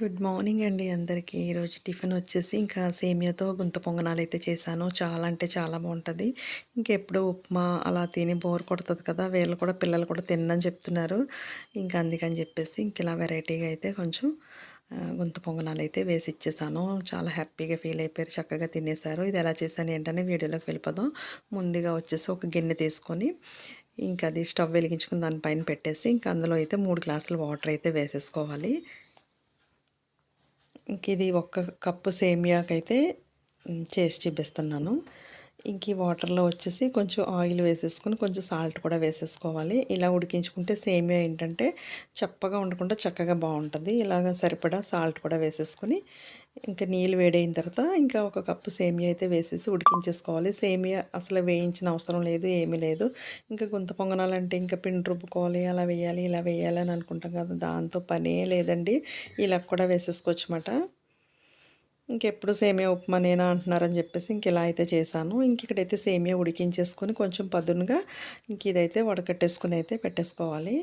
Good morning అండి అందరికీ. ఈరోజు టిఫిన్ వచ్చేసి ఇంకా సేమియాతో గుంత పొంగనాలు అయితే చేశాను. చాలా అంటే చాలా బాగుంటుంది. ఇంకెప్పుడు ఉప్మా అలా తిని బోర్ కొడుతుంది కదా వీళ్ళు కూడా పిల్లలు కూడా తినని చెప్తున్నారు. ఇంకా అందుకని చెప్పేసి ఇంక ఇలా వెరైటీగా అయితే కొంచెం గుంత పొంగనాలు అయితే వేసి ఇచ్చేసాను. చాలా హ్యాపీగా ఫీల్ అయిపోయారు చక్కగా తినేశారు. ఇది ఎలా చేశాను ఏంటనే వీడియోలోకి వెళ్ళిపోదాం. ముందుగా వచ్చేసి ఒక గిన్నె తీసుకొని ఇంకా అది స్టవ్ వెలిగించుకుని దానిపైన పెట్టేసి ఇంకా అందులో అయితే మూడు గ్లాసులు వాటర్ అయితే వేసేసుకోవాలి. ఇంక ఇది ఒక్క కప్పు సేమియాకైతే చేసి చూపిస్తున్నాను. ఇంక ఈ వాటర్లో వచ్చేసి కొంచెం ఆయిల్ వేసేసుకొని కొంచెం సాల్ట్ కూడా వేసేసుకోవాలి. ఇలా ఉడికించుకుంటే సేమియా ఏంటంటే చప్పగా ఉండకుండా చక్కగా బాగుంటుంది. ఇలాగ సరిపడా సాల్ట్ కూడా వేసేసుకొని ఇంకా నీళ్ళు వేడైన తర్వాత ఇంకా ఒక కప్పు సేమియా అయితే వేసేసి ఉడికించేసుకోవాలి. సేమియా అసలు వేయించిన అవసరం లేదు ఏమీ లేదు. ఇంకా గుంత పొంగనాలంటే ఇంకా పిండి రుబ్బుకోవాలి అలా వేయాలి ఇలా వేయాలి అని అనుకుంటాం కదా దాంతో పనే లేదండి. ఇలా కూడా వేసేసుకోవచ్చు అన్నమాట ఇంకెప్పుడు సేమియా ఉప్మా నేనా అంటున్నారని చెప్పేసి ఇంక ఇలా అయితే చేశాను. ఇంక ఇక్కడైతే సేమియా ఉడికించేసుకొని కొంచెం పదునుగా ఇంక ఇదైతే వడకట్టేసుకుని అయితే పెట్టేసుకోవాలి.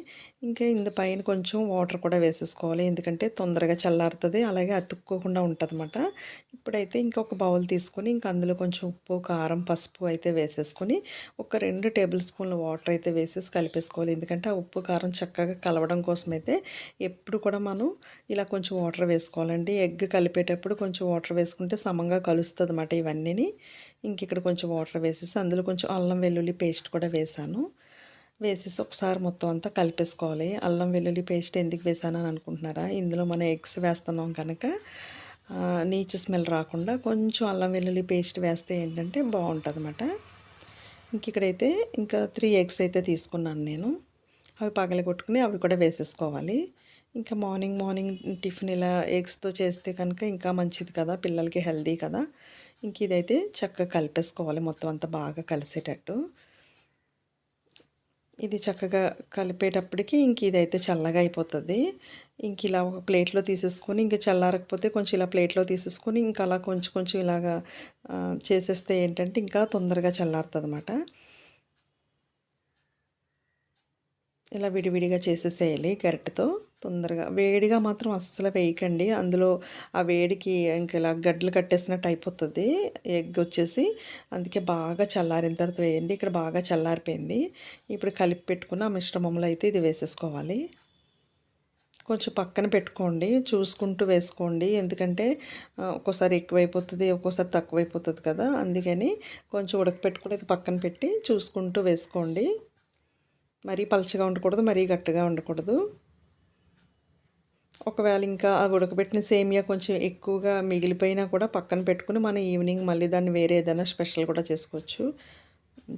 ఇంకా ఇందు పైన కొంచెం వాటర్ కూడా వేసేసుకోవాలి. ఎందుకంటే తొందరగా చల్లారుతుంది అలాగే అతుక్కోకుండా ఉంటుందన్నమాట. ఇప్పుడైతే ఇంకొక బౌల్ తీసుకొని ఇంక అందులో కొంచెం ఉప్పు కారం పసుపు అయితే వేసేసుకొని ఒక రెండు టేబుల్ స్పూన్ల వాటర్ అయితే వేసేసి కలిపేసుకోవాలి. ఎందుకంటే ఆ ఉప్పు కారం చక్కగా కలవడం కోసం అయితే ఎప్పుడు కూడా మనం ఇలా కొంచెం వాటర్ వేసుకోవాలండి. ఎగ్ కలిపేటప్పుడు కొంచెం వాటర్ వేసుకుంటే సమంగా కలుస్తుంది అన్నమాట ఇవన్నీని. ఇంక ఇక్కడ కొంచెం వాటర్ వేసేసి అందులో కొంచెం అల్లం వెల్లుల్లి పేస్ట్ కూడా వేసాను. వేసేసి ఒకసారి మొత్తం అంతా కలిపేసుకోవాలి. అల్లం వెల్లుల్లి పేస్ట్ ఎందుకు వేసాను అని అనుకుంటున్నారా? ఇందులో మనం ఎగ్స్ వేస్తున్నాం కనుక నీచు స్మెల్ రాకుండా కొంచెం అల్లం వెల్లుల్లి పేస్ట్ వేస్తే ఏంటంటే బాగుంటుంది అన్నమాట ఇంక ఇక్కడైతే ఇంకా త్రీ ఎగ్స్ అయితే తీసుకున్నాను నేను. అవి పగలగొట్టుకుని అవి కూడా వేసేసుకోవాలి. ఇంకా మార్నింగ్ మార్నింగ్ టిఫిన్ ఇలా ఎగ్స్తో చేస్తే కనుక ఇంకా మంచిది కదా పిల్లలకి హెల్దీ కదా. ఇంక ఇదైతే చక్కగా కలిపేసుకోవాలి మొత్తం అంతా బాగా కలిసేటట్టు. ఇది చక్కగా కలిపేటప్పటికి ఇంక ఇదైతే చల్లగా అయిపోతుంది. ఇంక ఇలా ఒక ప్లేట్లో తీసేసుకొని ఇంక చల్లారకపోతే కొంచెం ఇలా ప్లేట్లో తీసేసుకొని ఇంకా అలా కొంచెం కొంచెం ఇలాగా చేసేస్తే ఏంటంటే ఇంకా తొందరగా చల్లారుతుంది అన్నమాట ఇలా విడివిడిగా చేసేసేయాలి గరిటతో తొందరగా. వేడిగా మాత్రం అస్సలు వేయకండి. అందులో ఆ వేడికి ఇంక ఇలా గడ్డలు కట్టేసినట్టు అయిపోతుంది. ఎగ్ వచ్చేసి అందుకే బాగా చల్లారిన తర్వాత వేయండి. ఇక్కడ బాగా చల్లారిపోయింది. ఇప్పుడు కలిపి పెట్టుకున్న ఆ మిశ్రమంలో అయితే ఇది వేసేసుకోవాలి. కొంచెం పక్కన పెట్టుకోండి. చూసుకుంటూ వేసుకోండి. ఎందుకంటే ఒక్కోసారి ఎక్కువైపోతుంది ఒక్కోసారి తక్కువైపోతుంది కదా. అందుకని కొంచెం ఉడకపెట్టుకుని ఇది పక్కన పెట్టి చూసుకుంటూ వేసుకోండి. మరీ పలచగా ఉండకూడదు మరీ గట్టిగా ఉండకూడదు. ఒకవేళ ఇంకా ఆ ఉడకబెట్టిన సేమియా కొంచెం ఎక్కువగా మిగిలిపోయినా కూడా పక్కన పెట్టుకుని మనం ఈవినింగ్ మళ్ళీ దాన్ని వేరే ఏదైనా స్పెషల్ కూడా చేసుకోవచ్చు.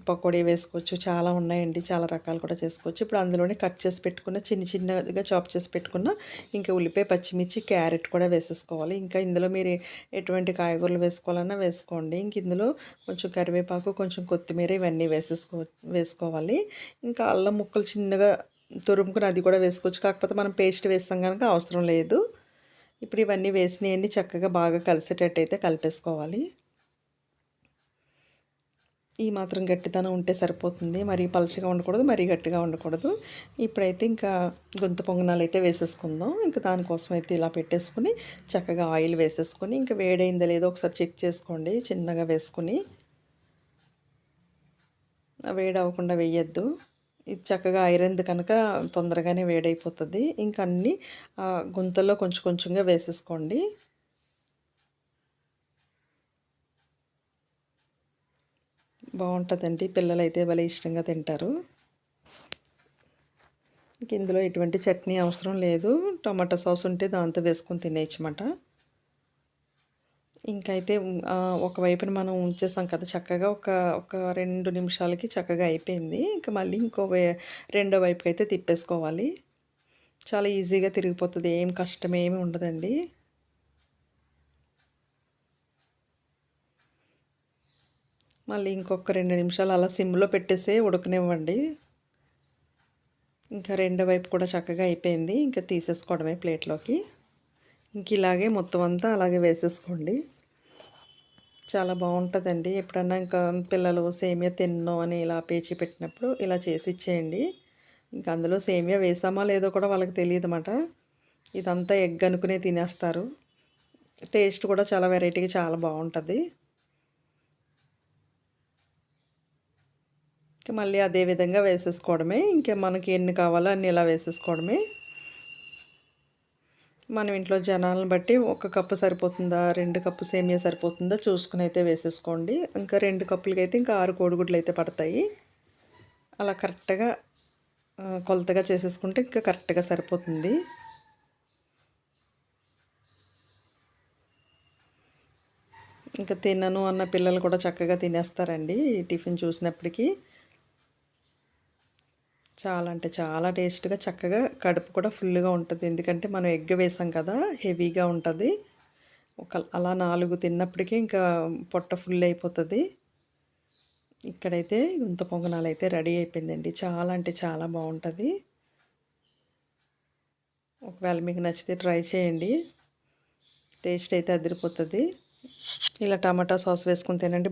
పకోడీ వేసుకోవచ్చు. చాలా ఉన్నాయండి. చాలా రకాలు కూడా చేసుకోవచ్చు. ఇప్పుడు అందులోనే కట్ చేసి పెట్టుకున్న చిన్న చిన్నగా చాప్ చేసి పెట్టుకున్న ఇంకా ఉల్లిపాయ పచ్చిమిర్చి క్యారెట్ కూడా వేసేసుకోవాలి. ఇంకా ఇందులో మీరు ఎటువంటి కాయగూరలు వేసుకోవాలన్నా వేసుకోండి. ఇంక ఇందులో కొంచెం కరివేపాకు కొంచెం కొత్తిమీర ఇవన్నీ వేసేసుకో వేసుకోవాలి. ఇంకా అల్లం ముక్కలు చిన్నగా తురుముకుని అది కూడా వేసుకోవచ్చు. కాకపోతే మనం పేస్ట్ వేస్తాం కనుక అవసరం లేదు. ఇప్పుడు ఇవన్నీ వేసినవన్నీ చక్కగా బాగా కలిసేటట్టు అయితే కలిపేసుకోవాలి. ఈ మాత్రం గట్టితనం ఉంటే సరిపోతుంది. మరీ పలచగా ఉండకూడదు మరీ గట్టిగా ఉండకూడదు. ఇప్పుడైతే ఇంకా గొంతు పొంగనాలు అయితే వేసేసుకుందాం. ఇంకా దానికోసం అయితే ఇలా పెట్టేసుకుని చక్కగా ఆయిల్ వేసేసుకొని ఇంకా వేడైందో లేదో ఒకసారి చెక్ చేసుకోండి. చిన్నగా వేసుకుని. వేడి అవ్వకుండా వేయద్దు. ఇది చక్కగా ఐరన్ది కనుక తొందరగానే వేడైపోతుంది. ఇంకా అన్నీ గుంతల్లో కొంచెం కొంచెంగా వేసేసుకోండి. బాగుంటుందండి. పిల్లలు అయితే భలే ఇష్టంగా తింటారు. ఇంక ఇందులో ఎటువంటి చట్నీ అవసరం లేదు. టమాటా సాస్ ఉంటే దాంతో వేసుకొని తినేయచ్చమాట ఇంకైతే ఒకవైపున మనం ఉంచేసాం కదా చక్కగా ఒక ఒక రెండు నిమిషాలకి చక్కగా అయిపోయింది. ఇంకా మళ్ళీ ఇంకో రెండో వైపుకి అయితే తిప్పేసుకోవాలి. చాలా ఈజీగా తిరిగిపోతుంది ఏం కష్టమేమి ఉండదండి. మళ్ళీ ఇంకొక రెండు నిమిషాలు అలా సిమ్లో పెట్టేసే ఉడకనివ్వండి. ఇంకా రెండో వైపు కూడా చక్కగా అయిపోయింది ఇంకా తీసేసుకోవడమే ప్లేట్లోకి. ఇంక ఇలాగే మొత్తం అంతా అలాగే వేసేసుకోండి. చాలా బాగుంటుందండి. ఎప్పుడన్నా ఇంకా పిల్లలు సేమియా తిన్నో అని ఇలా పేచి పెట్టినప్పుడు ఇలా చేసి ఇచ్చేయండి. ఇంకా అందులో సేమియా వేసామా లేదో కూడా వాళ్ళకి తెలియదు అన్నమాట ఇదంతా ఎగ్ అనుకునే తినేస్తారు. టేస్ట్ కూడా చాలా వెరైటీగా చాలా బాగుంటుంది. ఇంకా మళ్ళీ అదే విధంగా వేసేసుకోవడమే. ఇంకా మనకి ఎన్ని కావాలో అన్ని ఇలా వేసేసుకోవడమే. మనం ఇంట్లో జనాలను బట్టి ఒక కప్పు సరిపోతుందా రెండు కప్పు సేమియా సరిపోతుందా చూసుకుని అయితే వేసేసుకోండి. ఇంకా రెండు కప్పులకి అయితే ఇంకా ఆరు కోడిగుడ్లు అయితే పడతాయి. అలా కరెక్ట్గా కొలతగా చేసేసుకుంటే ఇంకా కరెక్ట్గా సరిపోతుంది. ఇంకా తినను అన్న పిల్లలు కూడా చక్కగా తినేస్తారండి ఈ టిఫిన్ చూసినప్పటికీ. చాలా అంటే చాలా టేస్ట్గా చక్కగా కడుపు కూడా ఫుల్గా ఉంటుంది. ఎందుకంటే మనం ఎగ్ వేసాం కదా హెవీగా ఉంటుంది. ఒక అలా నాలుగు తిన్నప్పటికీ ఇంకా పొట్ట ఫుల్ అయిపోతుంది. ఇక్కడైతే గుంత పొంగనాలు అయితే రెడీ అయిపోయిందండి. చాలా అంటే చాలా బాగుంటుంది. ఒకవేళ మీకు నచ్చితే ట్రై చేయండి. టేస్ట్ అయితే అదిరిపోతుంది. ఇలా టమాటా సాస్ వేసుకుని తినండి